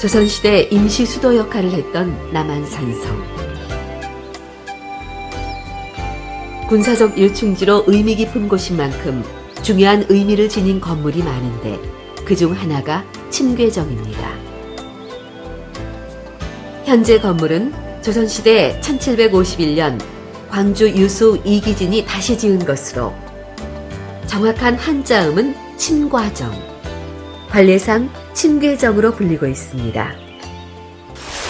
조선시대 임시 수도 역할을 했던 남한산성. 군사적 요충지로 의미 깊은 곳인 만큼 중요한 의미를 지닌 건물이 많은데 그 중 하나가 침괴정입니다. 현재 건물은 조선시대 1751년 광주 유수 이기진이 다시 지은 것으로 정확한 한자음은 침과정, 관례상 침괴정으로 불리고 있습니다.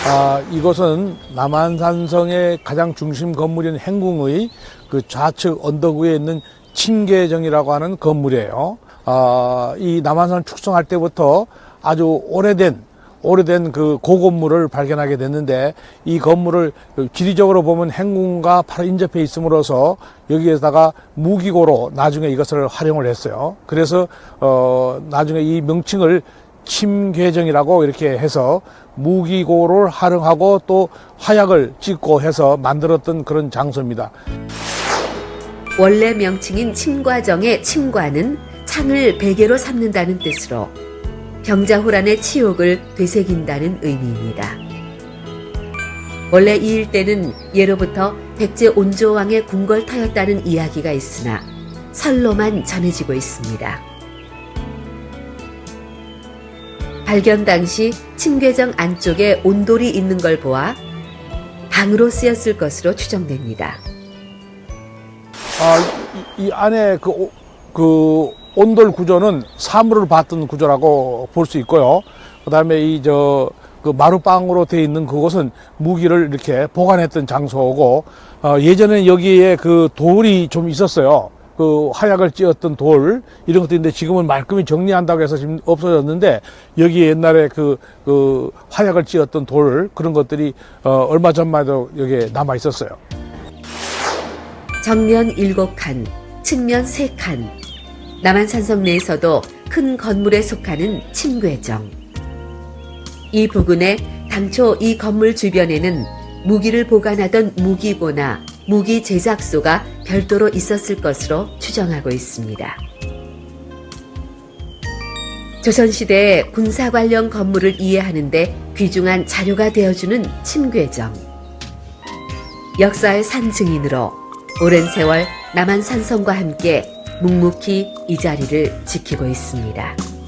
아, 이곳은 남한산성의 가장 중심 건물인 행궁의 그 좌측 언덕 위에 있는 침계정이라고 하는 건물이에요. 아, 이 남한산 축성할 때부터 아주 오래된 오래된 그 고건물을 발견하게 됐는데 이 건물을 지리적으로 보면 행궁과 바로 인접해 있음으로써 여기에다가 무기고로 나중에 이것을 활용을 했어요. 그래서 어 나중에 이 명칭을 침괴정이라고 이렇게 해서 무기고를 활용하고 또 화약을 찍고 해서 만들었던 그런 장소입니다. 원래 명칭인 침과정의 침과는 창을 베개로 삼는다는 뜻으로 병자호란의 치욕을 되새긴다는 의미입니다. 원래 이 일대는 예로부터 백제 온조왕의 궁궐터였다는 이야기가 있으나 설로만 전해지고 있습니다. 발견 당시 침괴정 안쪽에 온돌이 있는 걸 보아 방으로 쓰였을 것으로 추정됩니다. 아, 이, 이 안에 그, 오- 그 온돌 구조는 사물을 봤던 구조라고 볼 수 있고요. 그 다음에 이 저, 그 마루방으로 되어 있는 그곳은 무기를 이렇게 보관했던 장소고, 어, 예전에 여기에 그 돌이 좀 있었어요. 그 화약을 찧었던 돌, 이런 것도 있는데 지금은 말끔히 정리한다고 해서 지금 없어졌는데, 여기 옛날에 그, 그 화약을 찧었던 돌, 그런 것들이, 어, 얼마 전만 해도 여기에 남아 있었어요. 정면 7칸, 측면 3칸. 남한산성 내에서도 큰 건물에 속하는 침괴정. 이 부근에 당초 이 건물 주변에는 무기를 보관하던 무기고나 무기 제작소가 별도로 있었을 것으로 추정하고 있습니다. 조선시대의 군사 관련 건물을 이해하는데 귀중한 자료가 되어주는 침괴정. 역사의 산 증인으로 오랜 세월 남한 산성과 함께 묵묵히 이 자리를 지키고 있습니다.